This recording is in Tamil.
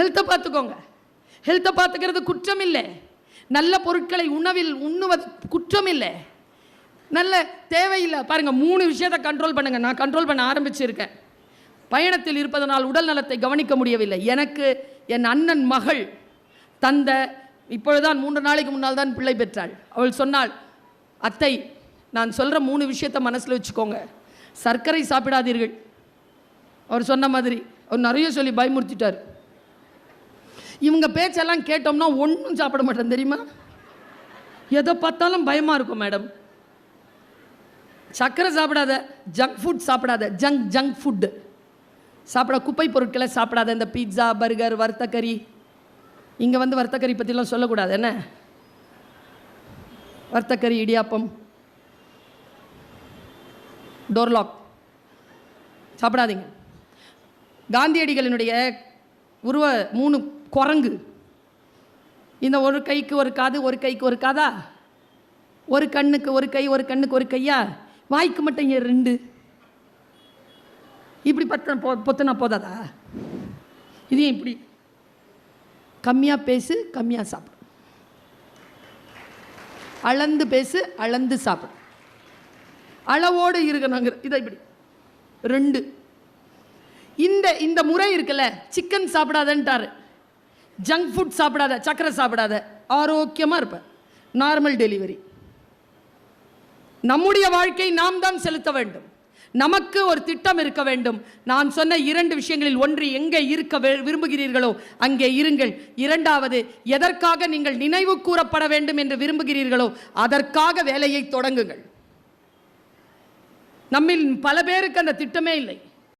ஹெல்த்தை பார்த்துக்கோங்க. ஹெல்த்தை பார்த்துக்கிறது குற்றம் இல்லை நல்ல பொருட்களை உணவில் உண்ணுவது குற்றம் இல்லை நல்ல தேவையில்லை. பாருங்கள் மூணு விஷயத்தை கண்ட்ரோல் பண்ணுங்கள் நான் கண்ட்ரோல் பண்ண ஆரம்பிச்சிருக்கேன். பயணத்தில் இருப்பதனால் உடல் நலத்தை கவனிக்க முடியவில்லை. எனக்கு என் அண்ணன் மகள் தந்த இப்பொழுதுதான் மூன்று நாளைக்கு முன்னால் தான் பிள்ளை பெற்றாள். அவள் சொன்னாள் அத்தை நான் சொல்கிற மூணு விஷயத்தை மனசில் வச்சுக்கோங்க. சர்க்கரை சாப்பிடாதீர்கள். அவர் சொன்ன மாதிரி அவர் நிறைய சொல்லி பயமுறுத்திட்டார். இவங்க பேச்செல்லாம் கேட்டோம்னா ஒன்றும் சாப்பிட மாட்டேன் தெரியுமா? எதை பார்த்தாலும் பயமாக இருக்கும் மேடம் சர்க்கரை சாப்பிடாத ஜங்க் ஃபுட் சாப்பிடாத ஜங்க் ஜங்க் ஃபுட்டு சாப்பிட குப்பை பொருட்களை சாப்பிடாத இந்த பீட்சா பர்கர் வர்த்தக்கறி இங்கே வந்து வர்த்தக்கறி பற்றிலாம் சொல்லக்கூடாது என்ன? வர்த்தக்கறி இடியாப்பம். டோர்லாக் சாப்பிடாதீங்க. காந்தியடிகளினுடைய உருவ மூணு குரங்கு. இந்த ஒரு கைக்கு ஒரு காது ஒரு கைக்கு ஒரு காதா? ஒரு கண்ணுக்கு ஒரு கை ஒரு கண்ணுக்கு ஒரு கையா? வாய்க்கு மட்டும் இங்கே ரெண்டு? இப்படி பத்து பொ பொத்துனா போதாதா? இது இப்படி? கம்மியாக பேசு கம்மியாக சாப்பிடு. அளந்து பேசு அளந்து சாப்பிடு. அளவோடு இருக்கணுங்கிற இதை இப்படி. ரெண்டு. இந்த இந்த முறை இருக்குல்ல சிக்கன் சாப்பிடாதன்ட்டாரு. ஜங்க் ஃபுட் சாப்பிடாத சக்கரை சாப்பிடாத ஆரோக்கியமாக இருப்ப. நார்மல் டெலிவரி நம்முடைய வாழ்க்கை நாம் தான் செலுத்த வேண்டும். நமக்கு ஒரு திட்டம் இருக்க வேண்டும். நான் சொன்ன இரண்டு விஷயங்களில் ஒன்று எங்கே இருக்க விரும்புகிறீர்களோ அங்கே இருங்கள். இரண்டாவது எதற்காக நீங்கள் நினைவு கூறப்பட வேண்டும் என்று விரும்புகிறீர்களோ அதற்காக வேலையை தொடங்குங்கள். நம்மில் பல பேருக்கு அந்த திட்டமே இல்லை.